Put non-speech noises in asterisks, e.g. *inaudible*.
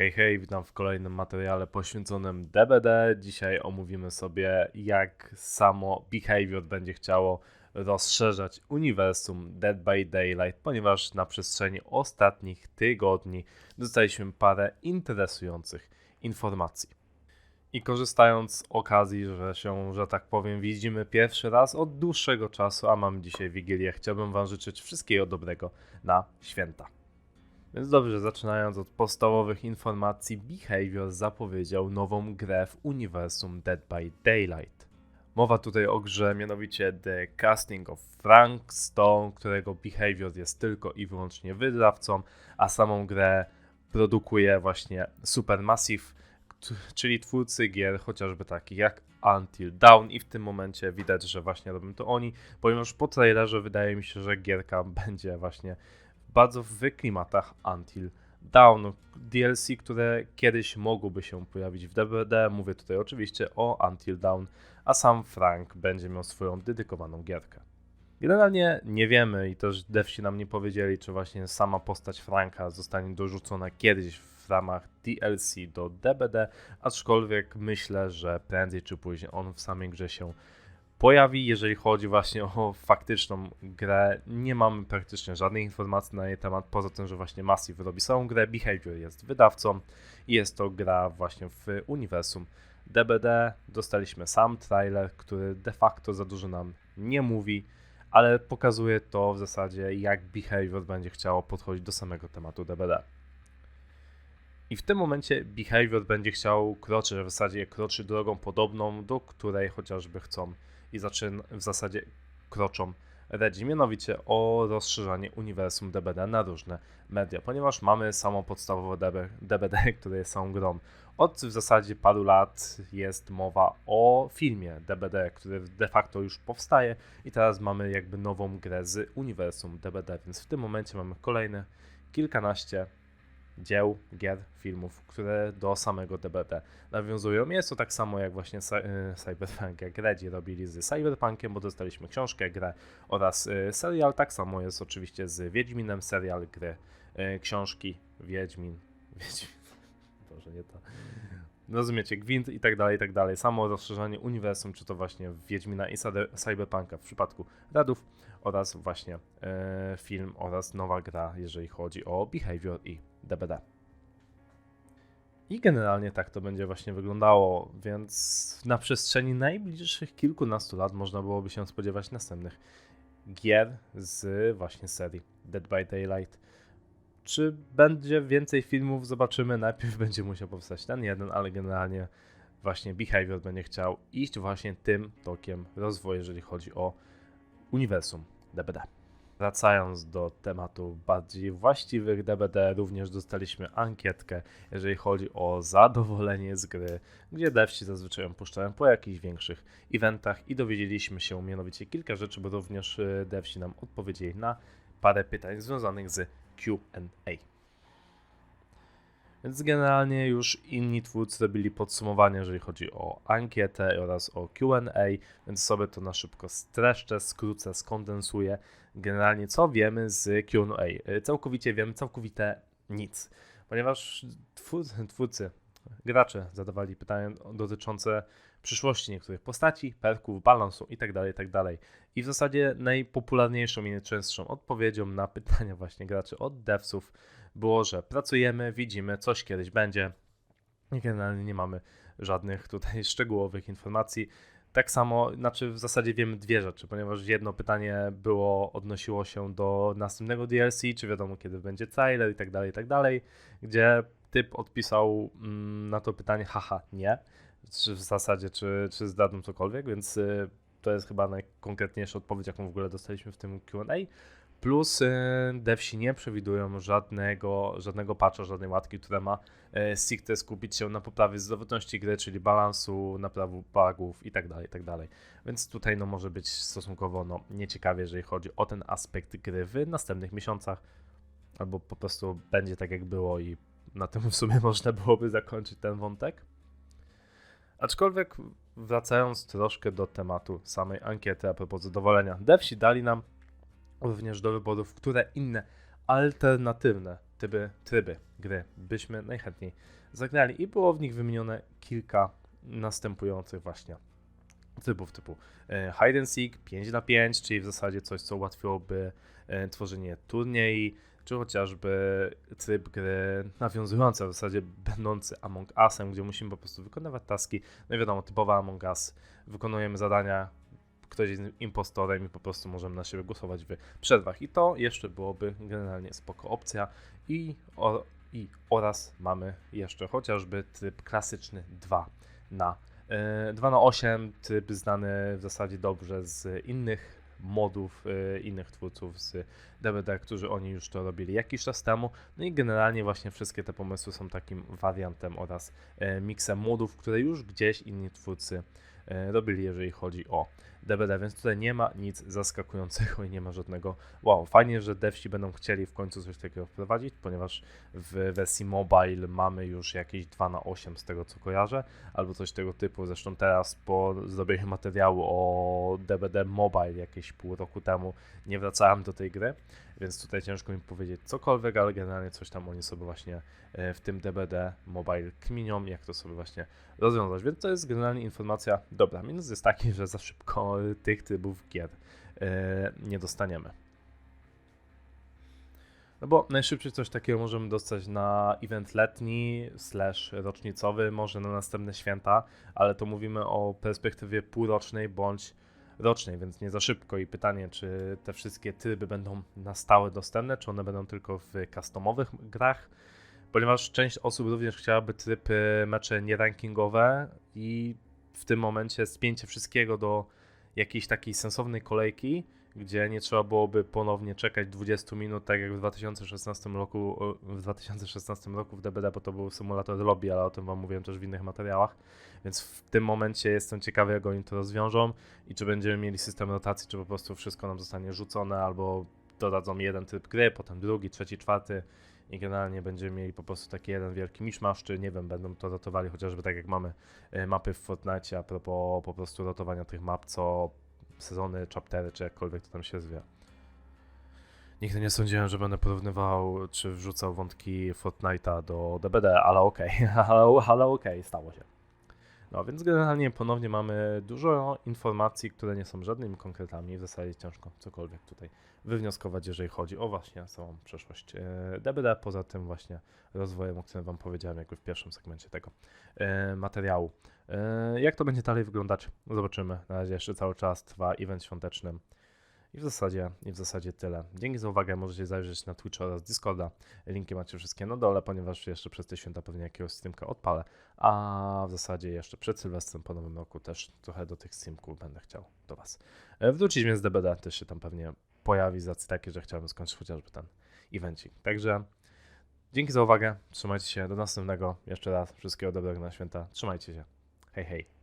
Hej, hej, witam w kolejnym materiale poświęconym DBD. Dzisiaj omówimy sobie, jak samo Behavior będzie chciało rozszerzać uniwersum Dead by Daylight, ponieważ na przestrzeni ostatnich tygodni dostaliśmy parę interesujących informacji. I korzystając z okazji, że się, że tak powiem, widzimy pierwszy raz od dłuższego czasu, a mamy dzisiaj Wigilię, chciałbym Wam życzyć wszystkiego dobrego na święta. Więc dobrze, zaczynając od podstawowych informacji, Behavior zapowiedział nową grę w uniwersum Dead by Daylight. Mowa tutaj o grze mianowicie The Casting of Frank Stone, którego Behavior jest tylko i wyłącznie wydawcą, a samą grę produkuje właśnie Supermassive, czyli twórcy gier chociażby takich jak Until Dawn i w tym momencie widać, że właśnie robią to oni, ponieważ po trailerze wydaje mi się, że gierka *laughs* będzie właśnie bardzo w klimatach Until Dawn. DLC, które kiedyś mogłyby się pojawić w DBD. Mówię tutaj oczywiście o Until Dawn, a sam Frank będzie miał swoją dedykowaną gierkę. Generalnie nie wiemy i też devsi nam nie powiedzieli, czy właśnie sama postać Franka zostanie dorzucona kiedyś w ramach DLC do DBD, aczkolwiek myślę, że prędzej czy później on w samej grze się pojawi. Jeżeli chodzi właśnie o faktyczną grę, nie mamy praktycznie żadnej informacji na jej temat, poza tym, że właśnie Massive robi samą grę, Behavior jest wydawcą i jest to gra właśnie w uniwersum DBD. Dostaliśmy sam trailer, który de facto za dużo nam nie mówi, ale pokazuje to w zasadzie, jak Behavior będzie chciało podchodzić do samego tematu DBD. I w tym momencie Behavior będzie chciał kroczyć, w zasadzie kroczy drogą podobną, do której chociażby chcą i zaczyn w zasadzie kroczą Redzi, mianowicie o rozszerzanie uniwersum DBD na różne media, ponieważ mamy samo podstawowe DB, DBD, *laughs* które jest samą grą. Od w zasadzie paru lat jest mowa o filmie DBD, który de facto już powstaje i teraz mamy jakby nową grę z uniwersum DBD, więc w tym momencie mamy kolejne kilkanaście dzieł, gier, filmów, które do samego DBD nawiązują. Jest to tak samo jak właśnie y, Cyberpunk, jak Redzi robili z Cyberpunkiem, bo dostaliśmy książkę, grę oraz y, serial. Tak samo jest oczywiście z Wiedźminem, serial, gry, y, książki, Wiedźmin, *laughs* Wiedźmin, Boże, nie to. Rozumiecie, gwint i tak dalej, i tak dalej. Samo rozszerzanie uniwersum, czy to właśnie Wiedźmina i Cyberpunka w przypadku Radów oraz właśnie e, film oraz nowa gra, jeżeli chodzi o Behavior i DBD. I generalnie tak to będzie właśnie wyglądało, więc na przestrzeni najbliższych kilkunastu lat można byłoby się spodziewać następnych gier z właśnie serii Dead by Daylight. Czy będzie więcej filmów? Zobaczymy. Najpierw *laughs* będzie musiał powstać ten jeden, ale generalnie właśnie Behavior będzie chciał iść właśnie tym tokiem rozwoju, jeżeli chodzi o uniwersum DBD. Wracając do tematu bardziej właściwych DBD, również dostaliśmy ankietkę, jeżeli chodzi o zadowolenie z gry, gdzie devci zazwyczaj ją puszczają po jakichś większych eventach i dowiedzieliśmy się mianowicie kilka rzeczy, bo również y, devci nam odpowiedzieli na parę pytań związanych z Q&A. Więc generalnie już inni twórcy robili podsumowanie, jeżeli chodzi o ankietę oraz o QA, więc sobie to na szybko streszczę, skrócę, skondensuję. Generalnie co wiemy z QA? Y, Całkowicie wiemy, całkowite nic, ponieważ twórcy, twórcy gracze zadawali pytania dotyczące przyszłości niektórych postaci, perków, balansu itd., itd. I w zasadzie najpopularniejszą i najczęstszą odpowiedzią na pytania właśnie graczy od devsów było, że pracujemy, widzimy, coś kiedyś będzie generalnie nie mamy żadnych tutaj *laughs* szczegółowych informacji. Tak samo, znaczy w zasadzie wiemy dwie rzeczy, ponieważ jedno pytanie było, odnosiło się do następnego DLC, czy wiadomo kiedy będzie trailer i tak dalej, i tak dalej, gdzie typ odpisał mm, na to pytanie, haha, nie, czy w zasadzie, czy, czy zdadzą cokolwiek, więc y, to jest chyba najkonkretniejsza odpowiedź, jaką w ogóle dostaliśmy w tym Q&A. Plus devsi nie przewidują żadnego, żadnego patcha, żadnej łatki, która ma y, stricte skupić się na poprawie zdrowotności gry, czyli balansu, naprawu bugów itd., itd. Więc tutaj no, może być stosunkowo no, nieciekawie, jeżeli chodzi o ten aspekt gry w następnych miesiącach, albo po prostu będzie tak jak było i na tym w sumie *laughs* można byłoby zakończyć ten wątek. Aczkolwiek wracając troszkę do tematu samej ankiety a propos zadowolenia, devsi dali nam również do wyborów, które inne alternatywne typy, tryby gry byśmy najchętniej zagrali i było w nich wymienione kilka następujących właśnie trybów typu e, hide and seek 5 na 5, czyli w zasadzie coś, co ułatwiłoby e, tworzenie turniej, czy chociażby tryb gry nawiązujący, w zasadzie będący Among Usem, gdzie musimy po prostu wykonywać taski. No i wiadomo, typowa Among Us, wykonujemy zadania, ktoś jest impostorem i po prostu możemy na siebie głosować w przerwach. I to jeszcze byłoby generalnie spoko opcja. I, o, i oraz mamy jeszcze chociażby tryb klasyczny 2 na 2 na 8 tryb znany w zasadzie dobrze z innych modów, e, innych twórców z DVD, którzy oni już to robili jakiś czas temu. No i generalnie właśnie wszystkie te pomysły są takim wariantem oraz e, miksem modów, które już gdzieś inni twórcy e, robili, jeżeli chodzi o DVD, więc tutaj nie ma nic zaskakującego i nie ma żadnego wow. Fajnie, że devci będą chcieli w końcu coś takiego wprowadzić, ponieważ w wersji mobile mamy już jakieś 2 na 8 z tego co kojarzę, albo coś tego typu. Zresztą teraz po zrobieniu materiału o DVD mobile jakieś pół roku temu nie wracałem do tej gry, więc tutaj ciężko mi powiedzieć cokolwiek, ale generalnie coś tam oni sobie właśnie e, w tym DBD mobile kminią, jak to sobie właśnie rozwiązać. Więc to jest generalnie informacja dobra. Minus jest taki, że za szybko tych trybów gier e, nie dostaniemy. No bo najszybciej coś takiego możemy dostać na event letni, slash rocznicowy, może na następne święta, ale to mówimy o perspektywie półrocznej bądź rocznej, więc nie za szybko. I pytanie, czy te wszystkie tryby będą na stałe dostępne, czy one będą tylko w customowych grach, ponieważ część osób również chciałaby tryby mecze nierankingowe i w tym momencie spięcie wszystkiego do jakiejś takiej sensownej kolejki, gdzie nie trzeba byłoby ponownie czekać 20 minut, tak jak w 2016 roku, w 2016 roku w DBD, bo to był symulator lobby, ale o tym wam mówiłem też w innych materiałach, więc w tym momencie jestem ciekawy, jak oni to rozwiążą i czy będziemy mieli system rotacji, czy po prostu wszystko nam zostanie rzucone, albo dodadzą jeden tryb gry, potem drugi, trzeci, czwarty i generalnie będziemy mieli po prostu taki jeden wielki miszmasz, czy nie wiem, będą to rotowali chociażby tak jak mamy e, mapy w Fortnite, a propos po prostu rotowania tych map co sezony, chaptery, czy jakkolwiek to tam się zwie. Nigdy nie sądziłem, że będę porównywał, czy wrzucał wątki Fortnite'a do DBD, ale okej, *laughs* okay. ale, okej, okay, stało się. No więc generalnie ponownie mamy dużo informacji, które nie są żadnymi konkretami, w zasadzie ciężko cokolwiek tutaj wywnioskować, jeżeli chodzi o właśnie samą przeszłość DBD, poza tym właśnie rozwojem, o którym Wam powiedziałem jakby w pierwszym segmencie tego e, materiału. E, jak to będzie dalej wyglądać? Zobaczymy. Na razie jeszcze cały czas trwa event świąteczny. I w zasadzie, i w zasadzie tyle. Dzięki za uwagę. Możecie zajrzeć na Twitcha oraz Discorda. Linki macie wszystkie na dole, ponieważ jeszcze przez te święta pewnie jakiegoś streamka odpalę. A w zasadzie jeszcze przed Sylwestrem po nowym roku też trochę do tych streamków będę chciał do Was e, wrócić, więc DBD też się tam pewnie pojawi z racji że chciałbym skończyć chociażby ten evencik. Także dzięki za uwagę. Trzymajcie się. Do następnego. Jeszcze raz wszystkiego dobrego na święta. Trzymajcie się. Hej, hej.